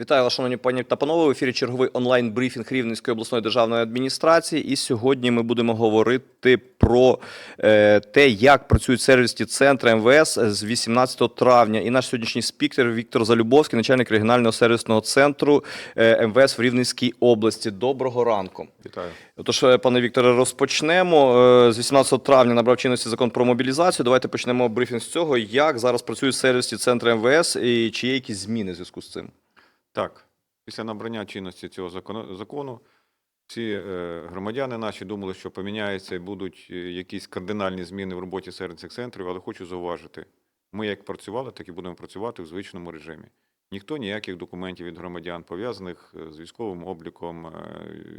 Вітаю вас, шановні пані та панове. В ефірі черговий онлайн-брифінг Рівненської обласної державної адміністрації. І сьогодні ми будемо говорити про е, те, як працюють сервісні центри МВС з 18 травня. І наш сьогоднішній спікер Віктор Залюбовський, начальник регіонального сервісного центру е, МВС в Рівненській області. Доброго ранку. Вітаю. Отож, е, пане Вікторе, розпочнемо. Е, З 18 травня набрав чинності закон про мобілізацію. Давайте почнемо брифінг з цього. Як зараз працюють сервісні центри МВС і чи є якісь зміни в зв'язку з цим? Так, після набрання чинності цього закону, всі е, громадяни наші думали, що поміняється і будуть е, якісь кардинальні зміни в роботі сервісних центрів, але хочу зауважити, ми як працювали, так і будемо працювати в звичному режимі. Ніхто ніяких документів від громадян, пов'язаних е, з військовим обліком,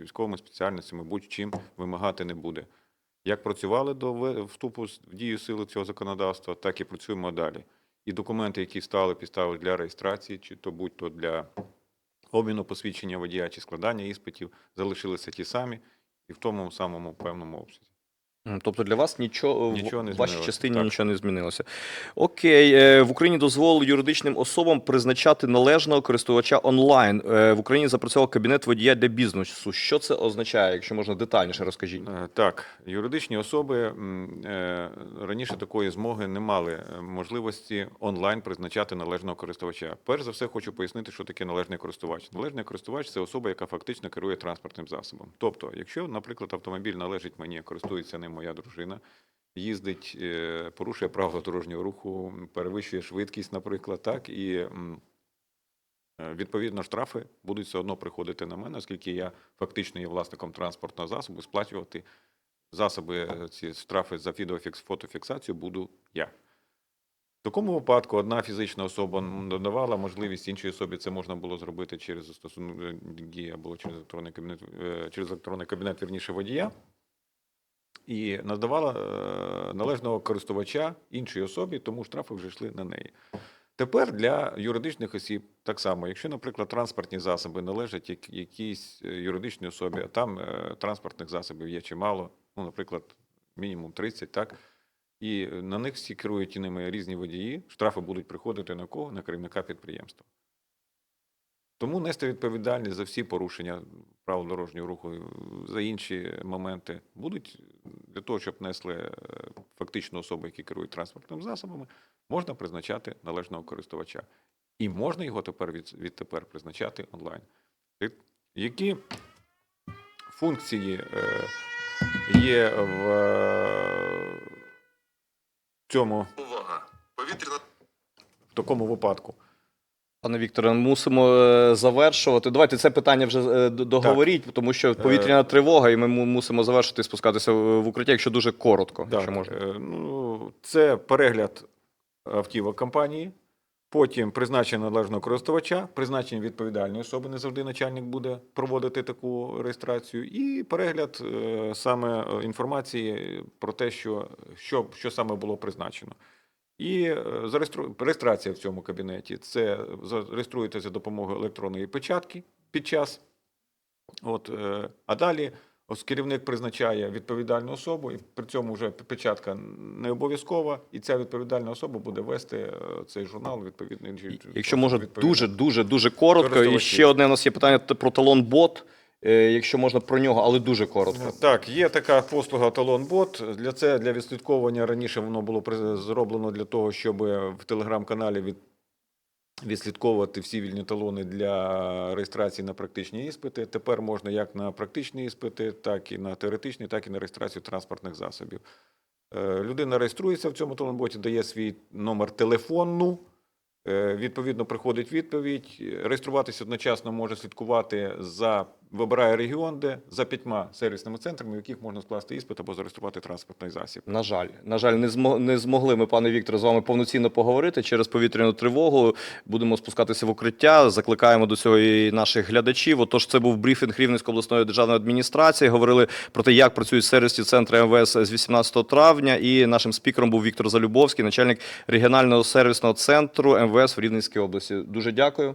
військовими спеціальностями, будь-чим вимагати не буде. Як працювали до вступу в дію сили цього законодавства, так і працюємо далі. І документи, які стали підставою для реєстрації, чи то будь-то для обміну посвідчення водія чи складання іспитів, залишилися ті самі і в тому самому певному обсязі. Тобто для вас нічого, в- Нічого не в вашій частині так. нічого не змінилося. Окей, е, в Україні дозволили юридичним особам призначати належного користувача онлайн. Е, В Україні запрацював кабінет водія для бізнесу. Що це означає, якщо можна детальніше розкажіть? Е, Так, юридичні особи е, раніше такої змоги не мали е, можливості онлайн призначати належного користувача. Перш за все, хочу пояснити, що таке належний користувач. Належний користувач це особа, яка фактично керує транспортним засобом. Тобто, якщо, наприклад, автомобіль належить мені, користується ним моя дружина, їздить, е, порушує правила дорожнього руху, перевищує швидкість, наприклад, так і. Е, Відповідно, штрафи будуть все одно приходити на мене, оскільки я фактично є власником транспортного засобу, сплачувати засоби е, ці штрафи за відеофікс, фотофіксацію буду я. В такому випадку одна фізична особа надавала можливість іншій особі це можна було зробити через застосунок е, дії або через електронний кабінет, через електронний кабінет вірніше водія. І надавала е, належного користувача іншій особі, тому штрафи вже йшли на неї. Тепер для юридичних осіб так само, якщо, наприклад, транспортні засоби належать як- якійсь е, юридичній особі, а там е, транспортних засобів є чимало, ну, наприклад, мінімум 30, так, і на них всі керують і ними різні водії, штрафи будуть приходити на кого? На керівника підприємства. Тому нести відповідальність за всі порушення правил дорожнього руху, за інші моменти будуть для того, щоб несли е, фактично особи, які керують транспортними засобами, можна призначати належного користувача. І можна його тепер від, відтепер призначати онлайн. Які функції е, є в е, цьому Увага! Повітряна в такому випадку? Пане Вікторе, мусимо е, завершувати. Давайте це питання вже е, договоріть, тому що повітряна тривога, і ми мусимо завершити спускатися в укриття, якщо дуже коротко, Так, якщо можна. е, ну, це перегляд автівок компанії, потім призначення належного користувача, призначення відповідальної особи, не завжди начальник буде проводити таку реєстрацію, і перегляд е, саме е, інформації про те, що, що, що саме було призначено. І е, зареєстру... реєстрація в цьому кабінеті це зареєструєте за допомогою електронної печатки під час. От, е, а далі ось керівник призначає відповідальну особу, і при цьому вже печатка не обов'язкова, і ця відповідальна особа буде вести е, цей журнал відповідний. Якщо можна дуже, дуже, дуже коротко. І ще одне у нас є питання про талон бот. Якщо можна про нього, але дуже коротко. Так, є така послуга талон-бот. Для це для відслідковування раніше воно було зроблено для того, щоб в телеграм-каналі від, відслідковувати всі вільні талони для реєстрації на практичні іспити. Тепер можна як на практичні іспити, так і на теоретичні, так і на реєстрацію транспортних засобів. Е, Людина реєструється в цьому талон-боті, дає свій номер телефону. Е, Відповідно, приходить відповідь. Реєструватися одночасно може слідкувати за вибирає регіон, де за п'ятьма сервісними центрами, в яких можна скласти іспит або зареєструвати транспортний засіб. На жаль, на жаль, не змо- не змогли ми, пане Вікторе, з вами повноцінно поговорити через повітряну тривогу. Будемо спускатися в укриття. Закликаємо до цього і наших глядачів. Отож, це був брифінг Рівненської обласної державної адміністрації. Говорили про те, як працюють сервісні центри МВС з 18 травня. І нашим спікером був Віктор Залюбовський, начальник регіонального сервісного центру МВС в Рівненській області. Дуже дякую.